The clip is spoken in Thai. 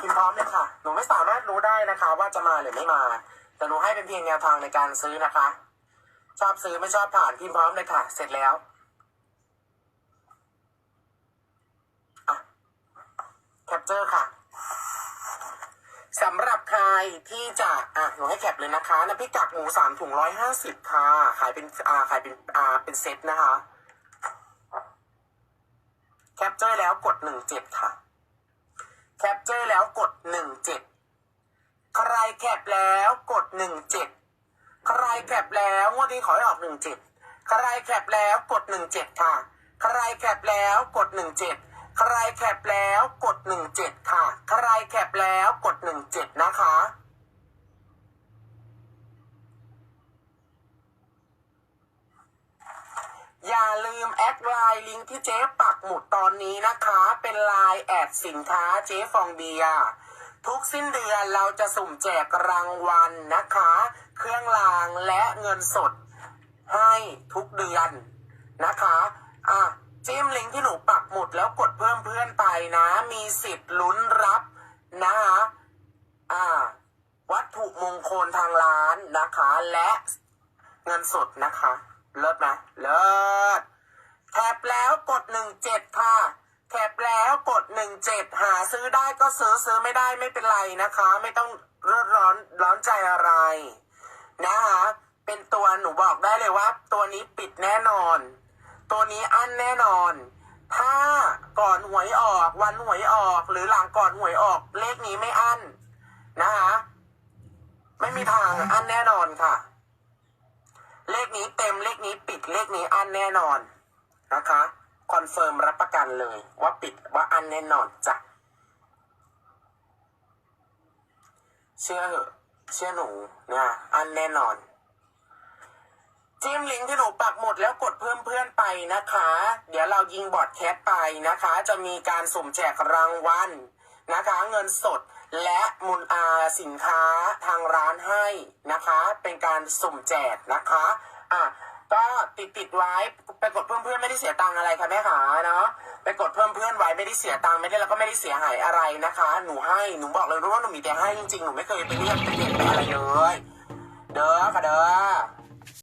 พิมพ์พร้อมเลยค่ะ หนูไม่สามารถรู้ได้นะคะ ว่าจะมาหรือไม่มา แต่หนูให้เป็นเพียงแนวทางในการซื้อนะคะ ชอบซื้อไม่ชอบผ่านพิมพ์พร้อมเลยค่ะ เสร็จแล้วอะแคปเจอร์ค่ะสำหรับใครที่จะอะหนูให้แคปเลยนะคะน้ำพริกกากหมูสามถุงร้อยห้าสิบค่ะ ขายเป็นอ่าขายเป็นอ่าเป็นเซตนะคะ แคปเจอร์แล้วกดหนึ่งเจ็ดค่ะ แคปเจอร์ นึ่งเจ็ดใครแคปแล้วกดหนึ่งเจ็ดใครแคปแล้วงวดนี้ขอให้ออกหนึ่งเจ็ดใครแคปแล้วกดหนึ่งเจ็ดค่ะ ใครแคปแล้วกดหนึ่งเจ็ดใครแคปแล้วกดหนึ่งเจ็ดค่ะ ใครแคปแล้วกดหนึ่งเจ็ดนะคะอย่าลืมแอดไลน์ลิงก์ที่เจ๊ปักหมุดตอนนี้นะคะ เป็นไลน์แอดสินค้าเจ๊ฟองเบียร์ ทุกสิ้นเดือนเราจะสุ่มแจกรางวัลนะคะ เครื่องรางและเงินสด ให้ทุกเดือนนะคะ อะจิ้มลิงก์ที่หนูปักหมุดแล้วกดเพิ่มเพื่อนไปนะ มีสิทธิ์ลุ้นรับนะคะอ่า วัตถุมงคลทางร้านนะคะ และเงินสดนะคะ เลิศไหมเลิศแคปแล้วกดหนึ่งเจ็ดค่ะ แล้วกดหนึ่งเจ็ดหาซื้อได้ก็ซื้อซื้อไม่ได้ไม่เป็นไรนะคะ ไม่ต้องร่อร้อนร้อนใจอะไร นะคะเป็นตัวหนูบอกได้เลยว่า ตัวนี้ปิดแน่นอน ตัวนี้อั้นแน่นอน ถ้าก่อนหวยออกวันหวยออกหรือหลังก่อนหวยออก เลขนี้ไม่อั้นนะคะไม่มีทางอั้นแน่นอนค่ะ เลขนี้เต็มเลขนี้ปิดเลขนี้อันแน่นอนนะคะ คอนเฟิร์มรับประกันเลย ว่าปิดว่าอันแน่นอนจ้ะเชื่อเหอะเชื่อหนูนะอันแน่นอน จิ้มลิงก์ที่หนูปักหมดแล้วกดเพิ่มเพื่อนไปนะคะ เดี๋ยวเรายิงบอดแคสไปนะคะ จะมีการสุ่มแจกรางวัลนะคะ เงินสดและมูลอาสินค้าทางร้านให้นะคะ เป็นการสุ่มแจกนะคะ อะ ติดติดไว้ไปกดเพิ่มเพื่อนไม่ได้เสียตังค์อะไรค่ะแม่ขาเนาะไปกดเพิ่มเพื่อนไว้ไม่ได้เสียตังค์ไม่ได้แล้วก็ไม่ได้เสียหายอะไรนะคะ หนูให้หนูบอกเลยว่าหนูมีแต่ให้จริงๆหนูไม่เคยไปเรียกไปเรียกไปอะไรเลยเด้อค่ะเด้อ